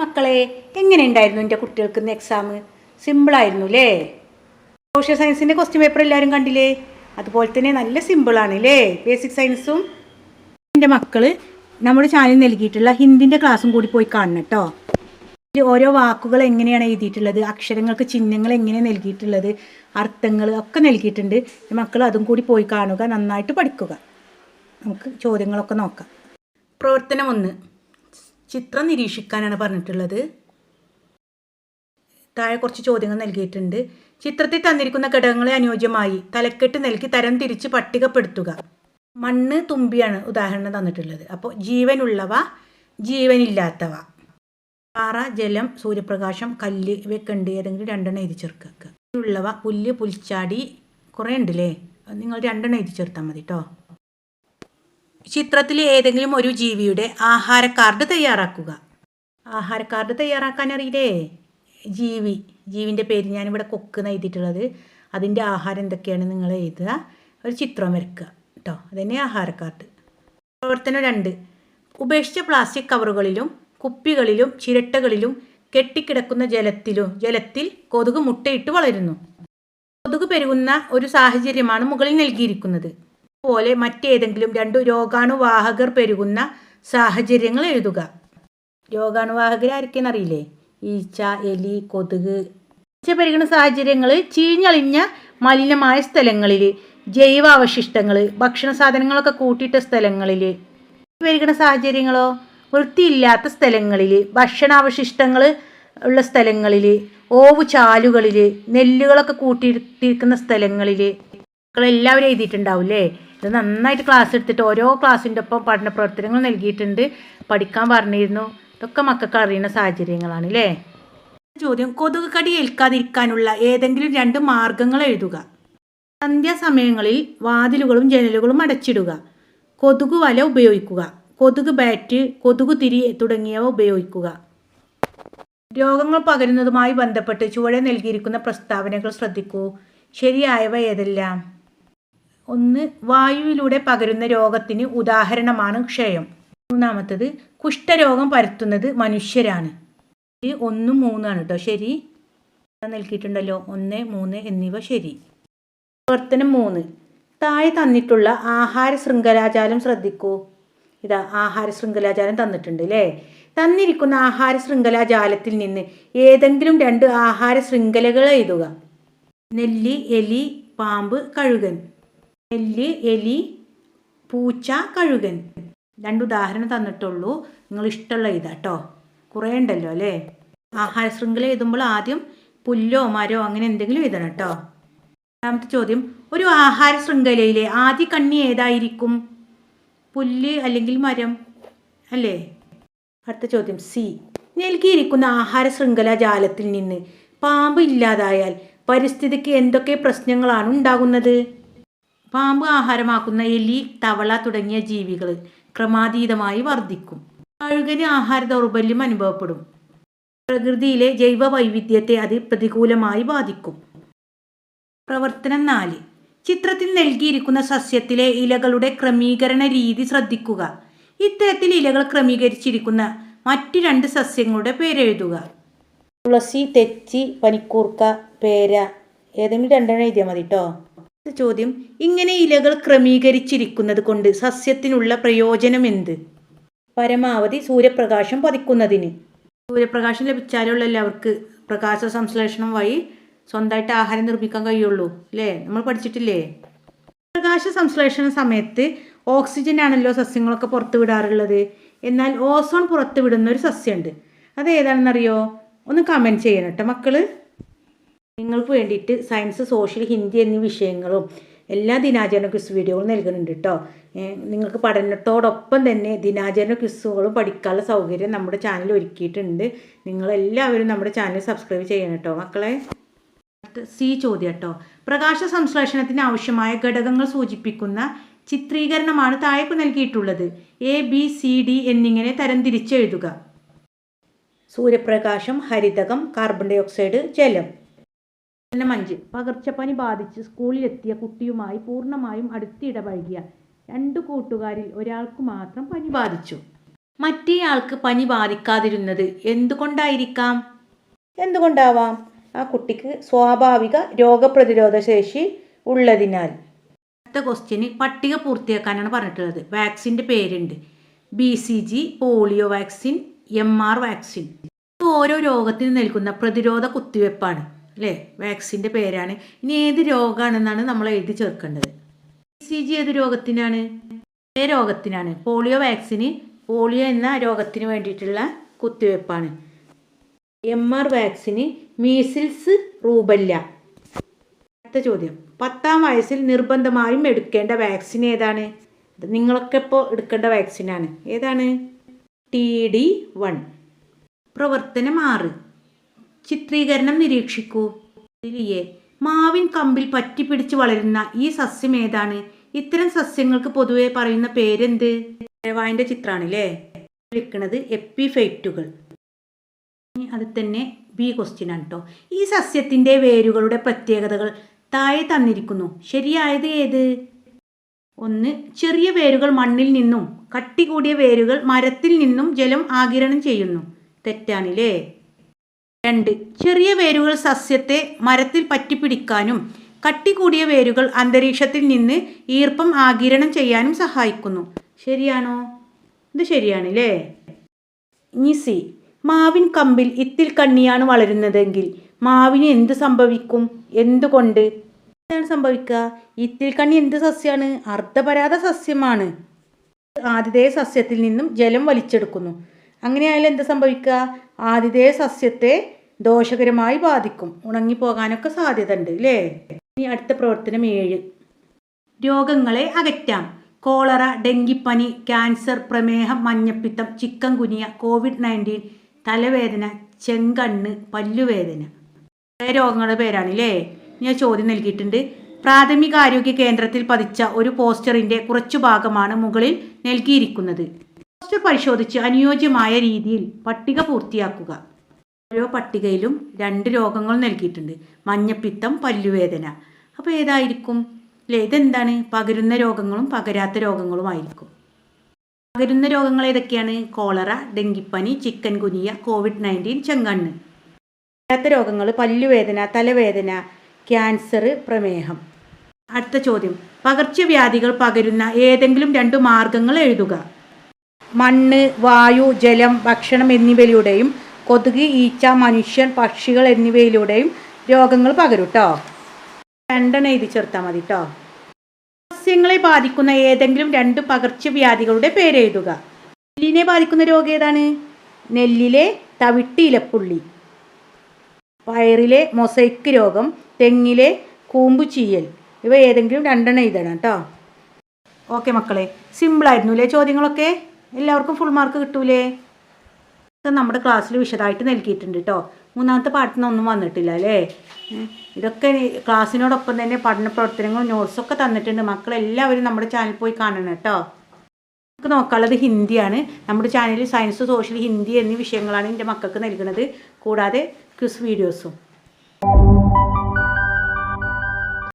മക്കളെ എങ്ങനെ ഉണ്ടായിരുന്നു എന്റെ കുട്ടികൾക്ക് ഇന്ന് എക്സാം സിമ്പിളായിരുന്നു അല്ലേ സോഷ്യൽ സയൻസിന്റെ ക്വസ്റ്റ്യൻ പേപ്പർ എല്ലാവരും കണ്ടില്ലേ? അതുപോലെ തന്നെ നല്ല സിമ്പിളാണ് അല്ലേ ബേസിക് സയൻസും എന്റെ മക്കൾ നമ്മുടെ ചാനൽ നൽകിയിട്ടുള്ള ഹിന്ദിന്റെ ക്ലാസ്സും കൂടി പോയി കാണണം കേട്ടോ ഓരോ വാക്കുകൾ എങ്ങനെയാണ് എഴുതിയിട്ടുള്ളത് അക്ഷരങ്ങൾക്ക് ചിഹ്നങ്ങൾ എങ്ങനെ നൽകിയിട്ടുള്ളത് അർത്ഥങ്ങൾ ഒക്കെ നൽകിയിട്ടുണ്ട്. മക്കൾ അതും കൂടി പോയി കാണുക നന്നായിട്ട് പഠിക്കുക. നമുക്ക് ചോദ്യങ്ങളൊക്കെ നോക്കാം. പ്രവർത്തനം ഒന്ന്. ചിത്രം നിരീക്ഷിക്കാനാണ് പറഞ്ഞിട്ടുള്ളത്. താഴെ കുറച്ച് ചോദ്യങ്ങൾ നൽകിയിട്ടുണ്ട്. ചിത്രത്തിൽ തന്നിരിക്കുന്ന ഘടകങ്ങളെ അനുയോജ്യമായി തലക്കെട്ട് നൽകി തരം തിരിച്ച് പട്ടികപ്പെടുത്തുക. മണ്ണ് തുമ്പിയാണ് ഉദാഹരണം തന്നിട്ടുള്ളത്. അപ്പോൾ ജീവനുള്ളവ ജീവനില്ലാത്തവ. പാറ ജലം സൂര്യപ്രകാശം കല്ല് ഇവയൊക്കെ ഉണ്ട് ഏതെങ്കിലും രണ്ടെണ്ണം എഴുതി ചേർക്കുക. ഉള്ളവ പുല്ല് പുൽച്ചാടി കുറേ ഉണ്ടല്ലേ നിങ്ങൾ രണ്ടെണ്ണം എഴുതി ചേർത്താൽ മതി കേട്ടോ ചിത്രത്തിൽ ഏതെങ്കിലും ഒരു ജീവിയുടെ ആഹാര കാർഡ് തയ്യാറാക്കുക. ആഹാര കാർഡ് തയ്യാറാക്കാൻ അറിയില്ലേ ജീവി ജീവിന്റെ പേര് ഞാനിവിടെ കൊക്ക് എഴുതിയിട്ടുള്ളത്. അതിന്റെ ആഹാരം എന്തൊക്കെയാണ് നിങ്ങൾ എഴുതുക. ഒരു ചിത്രം വരയ്ക്കുക കേട്ടോ അതന്നെ ആഹാര കാർഡ്. പ്രവർത്തനം രണ്ട്. ഉപേക്ഷിച്ച പ്ലാസ്റ്റിക് കവറുകളിലും കുപ്പികളിലും ചിരട്ടകളിലും കെട്ടിക്കിടക്കുന്ന ജലത്തിലും ജലത്തിൽ കൊതുക് മുട്ടയിട്ട് വളരുന്നു. കൊതുക് പെരുകുന്ന ഒരു സാഹചര്യമാണ് മുകളിൽ നൽകിയിരിക്കുന്നത്. പോലെ മറ്റേതെങ്കിലും രണ്ടു രോഗാണുവാഹകർ പെരുകുന്ന സാഹചര്യങ്ങൾ എഴുതുക. രോഗാണുവാഹകർ ആരൊക്കെയെന്ന് അറിയില്ലേ ഈച്ച എലി കൊതുക്. ഈച്ച പെരുകുന്ന സാഹചര്യങ്ങൾ ചീഞ്ഞളിഞ്ഞ മലിനമായ സ്ഥലങ്ങളിൽ ജൈവ അവശിഷ്ടങ്ങൾ ഭക്ഷണ സാധനങ്ങളൊക്കെ കൂട്ടിയിട്ട സ്ഥലങ്ങളിൽ പെരുകുന്ന സാഹചര്യങ്ങളോ? വൃത്തിയില്ലാത്ത സ്ഥലങ്ങളിൽ ഭക്ഷണാവശിഷ്ടങ്ങൾ ഉള്ള സ്ഥലങ്ങളിൽ ഓവ് ചാലുകളിൽ നെല്ലുകളൊക്കെ കൂട്ടിയിട്ടിരിക്കുന്ന സ്ഥലങ്ങളിൽ മക്കളെല്ലാവരും എഴുതിയിട്ടുണ്ടാവില്ലേ? ഇത് നന്നായിട്ട് ക്ലാസ് എടുത്തിട്ട് ഓരോ ക്ലാസ്സിന്റെ ഒപ്പം പഠന പ്രവർത്തനങ്ങൾ നൽകിയിട്ടുണ്ട്. പഠിക്കാൻ പറഞ്ഞിരുന്നു. ഇതൊക്കെ മക്കൾക്ക് അറിയുന്ന സാഹചര്യങ്ങളാണ് അല്ലേ ചോദ്യം കൊതുക് കടി ഏൽക്കാതിരിക്കാനുള്ള ഏതെങ്കിലും രണ്ട് മാർഗങ്ങൾ എഴുതുക. സന്ധ്യാസമയങ്ങളിൽ വാതിലുകളും ജനലുകളും അടച്ചിടുക. കൊതുക് വല ഉപയോഗിക്കുക. കൊതുക് ബാറ്റ് കൊതുക് തിരി തുടങ്ങിയവ ഉപയോഗിക്കുക. രോഗങ്ങൾ പകരുന്നതുമായി ബന്ധപ്പെട്ട് ചുവടെ നൽകിയിരിക്കുന്ന പ്രസ്താവനകൾ ശ്രദ്ധിക്കൂ. ശരിയായവ ഏതെല്ലാം? ഒന്ന് വായുവിലൂടെ പകരുന്ന രോഗത്തിന് ഉദാഹരണമാണ് ക്ഷയം. മൂന്നാമത്തത് കുഷ്ഠരോഗം പരത്തുന്നത് മനുഷ്യരാണ്. ഇത് ഒന്നും മൂന്നാണ് കേട്ടോ ശരി? നൽകിയിട്ടുണ്ടല്ലോ ഒന്ന് മൂന്ന് എന്നിവ ശരി. പ്രവർത്തനം മൂന്ന്. താഴെ തന്നിട്ടുള്ള ആഹാര ശൃംഖലാചാരം ശ്രദ്ധിക്കൂ. ഇതാ ആഹാര ശൃംഖലാചാരം തന്നിട്ടുണ്ട് അല്ലേ തന്നിരിക്കുന്ന ആഹാര ശൃംഖലാജാലത്തിൽ നിന്ന് ഏതെങ്കിലും രണ്ട് ആഹാര ശൃംഖലകൾ എഴുതുക. നെല്ലി എലി പാമ്പ് കഴുകൻ. നെല്ല് എലി പൂച്ച കഴുകൻ. രണ്ട് ഉദാഹരണം തന്നിട്ടുള്ളൂ. നിങ്ങൾ ഇഷ്ടമുള്ള ഇതാ കേട്ടോ കുറേ ഉണ്ടല്ലോ അല്ലേ? ആഹാര ശൃംഖല എഴുതുമ്പോൾ ആദ്യം പുല്ലോ മരോ അങ്ങനെ എന്തെങ്കിലും എഴുതണം കേട്ടോ രണ്ടാമത്തെ ചോദ്യം ഒരു ആഹാര ശൃംഖലയിലെ ആദ്യ കണ്ണി ഏതായിരിക്കും? പുല്ല് അല്ലെങ്കിൽ മരം? അല്ലേ? അടുത്ത ചോദ്യം സി. നൽകിയിരിക്കുന്ന ആഹാര ശൃംഖല ജാലത്തിൽ നിന്ന് പാമ്പ് ഇല്ലാതായാൽ പരിസ്ഥിതിക്ക് എന്തൊക്കെ പ്രശ്നങ്ങളാണ് ഉണ്ടാകുന്നത്? പാമ്പ് ആഹാരമാക്കുന്ന എലി തവള തുടങ്ങിയ ജീവികൾ ക്രമാതീതമായി വർദ്ധിക്കും കഴുകന് ആഹാര ദൗർബല്യം അനുഭവപ്പെടും. പ്രകൃതിയിലെ ജൈവ വൈവിധ്യത്തെ അത് പ്രതികൂലമായി ബാധിക്കും. പ്രവർത്തനം നാല്. ചിത്രത്തിൽ നൽകിയിരിക്കുന്ന സസ്യത്തിലെ ഇലകളുടെ ക്രമീകരണ രീതി ശ്രദ്ധിക്കുക. ഇത്തരത്തിൽ ഇലകൾ ക്രമീകരിച്ചിരിക്കുന്ന മറ്റു രണ്ട് സസ്യങ്ങളുടെ പേരെഴുതുക തുളസി തെച്ചി പനിക്കൂർക്ക പേര ഏതെങ്കിലും രണ്ടെണ്ണം എഴുതിയാൽ മതി കേട്ടോ ചോദ്യം ഇങ്ങനെ ഇലകൾ ക്രമീകരിച്ചിരിക്കുന്നത് കൊണ്ട് സസ്യത്തിനുള്ള പ്രയോജനം എന്ത്? പരമാവധി സൂര്യപ്രകാശം പതിക്കുന്നതിന്. സൂര്യപ്രകാശം ലഭിച്ചാലുള്ള എല്ലാവർക്ക് പ്രകാശ സംശ്ലേഷണം വഴി സ്വന്തമായിട്ട് ആഹാരം നിർമ്മിക്കാൻ കഴിയുള്ളൂ അല്ലേ? നമ്മൾ പഠിച്ചിട്ടില്ലേ? പ്രകാശ സംശ്ലേഷണ സമയത്ത് ഓക്സിജൻ ആണല്ലോ സസ്യങ്ങളൊക്കെ പുറത്തു വിടാറുള്ളത്. എന്നാൽ ഓസോൺ പുറത്തു വിടുന്ന ഒരു സസ്യമുണ്ട്. അത് ഏതാണെന്നറിയോ? ഒന്ന് കമന്റ് ചെയ്യണം കേട്ടോ മക്കൾ. നിങ്ങൾക്ക് വേണ്ടിയിട്ട് സയൻസ് സോഷ്യൽ ഹിന്ദി എന്നീ വിഷയങ്ങളും എല്ലാ ദിനാചരണ ക്വിസ് വീഡിയോകളും നൽകുന്നുണ്ട് കേട്ടോ നിങ്ങൾക്ക് പഠനത്തോടൊപ്പം തന്നെ ദിനാചരണ ക്വിസുകളും പഠിക്കാനുള്ള സൗകര്യം നമ്മുടെ ചാനൽ ഒരുക്കിയിട്ടുണ്ട്. നിങ്ങളെല്ലാവരും നമ്മുടെ ചാനൽ സബ്സ്ക്രൈബ് ചെയ്യണം കേട്ടോ മക്കളെ. സി ചോദ്യം കേട്ടോ പ്രകാശ സംശ്ലേഷണത്തിന് ആവശ്യമായ ഘടകങ്ങൾ സൂചിപ്പിക്കുന്ന ചിത്രീകരണമാണ് താഴേക്ക് നൽകിയിട്ടുള്ളത്. എ ബി സി ഡി എന്നിങ്ങനെ തരംതിരിച്ചെഴുതുക. സൂര്യപ്രകാശം ഹരിതകം കാർബൺ ഡൈ ഓക്സൈഡ് ജലം. അഞ്ച് പകർച്ചപ്പനി ബാധിച്ച് സ്കൂളിലെത്തിയ കുട്ടിയുമായി പൂർണമായും അടുത്തിടപഴകിയ രണ്ട് കൂട്ടുകാരിൽ ഒരാൾക്ക് മാത്രം പനി ബാധിച്ചു. മറ്റേയാൾക്ക് പനി ബാധിക്കാതിരുന്നത് എന്തുകൊണ്ടായിരിക്കാം? എന്തുകൊണ്ടാവാം? ആ കുട്ടിക്ക് സ്വാഭാവിക രോഗപ്രതിരോധ ശേഷി ഉള്ളതിനാൽ. അടുത്ത ക്വസ്റ്റ്യന് പട്ടിക പൂർത്തിയാക്കാനാണ് പറഞ്ഞിട്ടുള്ളത്. വാക്സിന്റെ പേരുണ്ട്. B C G polio vaccine M R vaccine. ഇത് ഓരോ രോഗത്തിന് നൽകുന്ന പ്രതിരോധ കുത്തിവെപ്പാണ്. അല്ലേ? വാക്സിന്റെ പേരാണ്. ഇനി ഏത് രോഗമാണെന്നാണ് നമ്മൾ എഴുതി ചേർക്കേണ്ടത്. സി ജി ഏത് രോഗത്തിനാണ്? ഏ രോഗത്തിനാണ്? പോളിയോ വാക്സിന് പോളിയോ എന്ന രോഗത്തിന് വേണ്ടിയിട്ടുള്ള കുത്തിവയ്പ്പാണ്. എം ആർ വാക്സിന് മീസിൽസ് റൂബല്ല അടുത്ത ചോദ്യം. പത്താം വയസ്സിൽ നിർബന്ധമായും എടുക്കേണ്ട വാക്സിൻ ഏതാണ്? നിങ്ങളൊക്കെ ഇപ്പോൾ എടുക്കേണ്ട വാക്സിനാണ് ഏതാണ്? ടി ഡി വൺ പ്രവർത്തനം ആറ്. ചിത്രീകരണം നിരീക്ഷിക്കൂ. ലിലിയെ മാവിൻ കമ്പിൽ പറ്റിപ്പിടിച്ച് വളരുന്ന ഈ സസ്യം ഏതാണ്? ഇത്തരം സസ്യങ്ങൾക്ക് പൊതുവെ പറയുന്ന പേരെന്ത്? ദേവായന്റെ ചിത്രാണല്ലേ? വിളിക്കുന്നത് എപ്പിഫൈറ്റുകൾ. അത് തന്നെ ബി ക്വസ്റ്റ്യൻ ആണ് കേട്ടോ ഈ സസ്യത്തിന്റെ വേരുകളുടെ പ്രത്യേകതകൾ താഴെ തന്നിരിക്കുന്നു. ശരിയായത് ഏത്? ഒന്ന് ചെറിയ വേരുകൾ മണ്ണിൽ നിന്നും കട്ടി കൂടിയ വേരുകൾ മരത്തിൽ നിന്നും ജലം ആകിരണം ചെയ്യുന്നു. തെറ്റാണില്ലേ? രണ്ട്. ചെറിയ വേരുകൾ സസ്യത്തെ മരത്തിൽ പറ്റിപ്പിടിക്കാനും കട്ടി കൂടിയ വേരുകൾ അന്തരീക്ഷത്തിൽ നിന്ന് ഈർപ്പം ആകിരണം ചെയ്യാനും സഹായിക്കുന്നു. ശരിയാണോ? ഇത് ശരിയാണല്ലേ? ഇനി സി. മാവിൻ കമ്പിൽ ഇത്തിൽ കണ്ണിയാണ് വളരുന്നതെങ്കിൽ മാവിന് എന്ത് സംഭവിക്കും? എന്തുകൊണ്ട്? എന്താണ് സംഭവിക്കുക? ഇത്തിൽ കണ്ണി എന്ത് സസ്യമാണ് അർദ്ധപരാത സസ്യമാണ്. ആതിഥേയ സസ്യത്തിൽ നിന്നും ജലം വലിച്ചെടുക്കുന്നു. അങ്ങനെയായാലും എന്ത് സംഭവിക്കുക? ആതിഥേയ സസ്യത്തെ ദോഷകരമായി ബാധിക്കും. ഉണങ്ങിപ്പോകാനൊക്കെ സാധ്യത ഉണ്ട് അല്ലേ ഇനി അടുത്ത പ്രവർത്തനം ഏഴ്. രോഗങ്ങളെ അകറ്റാം. കോളറ ഡെങ്കിപ്പനി ക്യാൻസർ പ്രമേഹം മഞ്ഞപ്പിത്തം ചിക്കൻ കുനിയ കോവിഡ് നയന്റീൻ തലവേദന ചെങ്കണ്ണ് പല്ലുവേദന. രോഗങ്ങളുടെ പേരാണ് അല്ലേ ഞാൻ ചോദ്യം നൽകിയിട്ടുണ്ട്. പ്രാഥമികാരോഗ്യ കേന്ദ്രത്തിൽ പതിച്ച ഒരു പോസ്റ്ററിന്റെ കുറച്ചു ഭാഗമാണ് മുകളിൽ നൽകിയിരിക്കുന്നത്. പോസ്റ്റർ പരിശോധിച്ച് അനുയോജ്യമായ രീതിയിൽ പട്ടിക പൂർത്തിയാക്കുക. ഓരോ പട്ടികയിലും രണ്ട് രോഗങ്ങൾ നൽകിയിട്ടുണ്ട്. മഞ്ഞപ്പിത്തം പല്ലുവേദന. അപ്പോൾ ഏതായിരിക്കും? അല്ലേ ഇതെന്താണ്? പകരുന്ന രോഗങ്ങളും പകരാത്ത രോഗങ്ങളുമായിരിക്കും പകരുന്ന രോഗങ്ങൾ ഏതൊക്കെയാണ്? കോളറ ഡെങ്കിപ്പനി ചിക്കൻ കുനിയ കോവിഡ് നയന്റീൻ ചെങ്കണ്ണ്. പകരാത്ത രോഗങ്ങൾ പല്ലുവേദന തലവേദന ക്യാൻസർ പ്രമേഹം. അടുത്ത ചോദ്യം. പകർച്ചവ്യാധികൾ പകരുന്ന ഏതെങ്കിലും രണ്ട് മാർഗങ്ങൾ എഴുതുക. മണ്ണ് വായു ജലം ഭക്ഷണം എന്നിവയിലൂടെയും കൊതുക് ഈച്ച മനുഷ്യൻ പക്ഷികൾ എന്നിവയിലൂടെയും രോഗങ്ങൾ പകരും കേട്ടോ രണ്ടെണ്ണം എഴുതി ചേർത്താൽ മതി കേട്ടോ സസ്യങ്ങളെ ബാധിക്കുന്ന ഏതെങ്കിലും രണ്ട് പകർച്ചവ്യാധികളുടെ പേരെഴുതുക നെല്ലിനെ ബാധിക്കുന്ന രോഗം ഏതാണ്? നെല്ലിലെ തവിട്ട് ഇലപ്പുള്ളി. പയറിലെ മൊസൈക്ക് രോഗം തെങ്ങിലെ കൂമ്പു ചീയൽ. ഇവ ഏതെങ്കിലും രണ്ടെണ്ണം എഴുതണം കേട്ടോ ഓക്കെ മക്കളെ സിമ്പിളായിരുന്നു അല്ലേ ചോദ്യങ്ങളൊക്കെ? എല്ലാവർക്കും ഫുൾ മാർക്ക് കിട്ടൂലേ? ഇത് നമ്മുടെ ക്ലാസ്സിൽ വിശദമായിട്ട് നൽകിയിട്ടുണ്ട് കേട്ടോ മൂന്നാമത്തെ പാട്ടിൽ ഒന്നും വന്നിട്ടില്ല അല്ലേ? ഇതൊക്കെ ക്ലാസ്സിനോടൊപ്പം തന്നെ പഠന പ്രവർത്തനങ്ങളും നോട്ട്സൊക്കെ തന്നിട്ടുണ്ട്. മക്കളെല്ലാവരും നമ്മുടെ ചാനൽ പോയി കാണണം കേട്ടോ നമുക്ക് നോക്കാനുള്ളത് ഹിന്ദിയാണ്. നമ്മുടെ ചാനലിൽ സയൻസ് സോഷ്യൽ ഹിന്ദി എന്നീ വിഷയങ്ങളാണ് എന്റെ മക്കൾക്ക് നൽകുന്നത്. കൂടാതെ ക്വിസ് വീഡിയോസും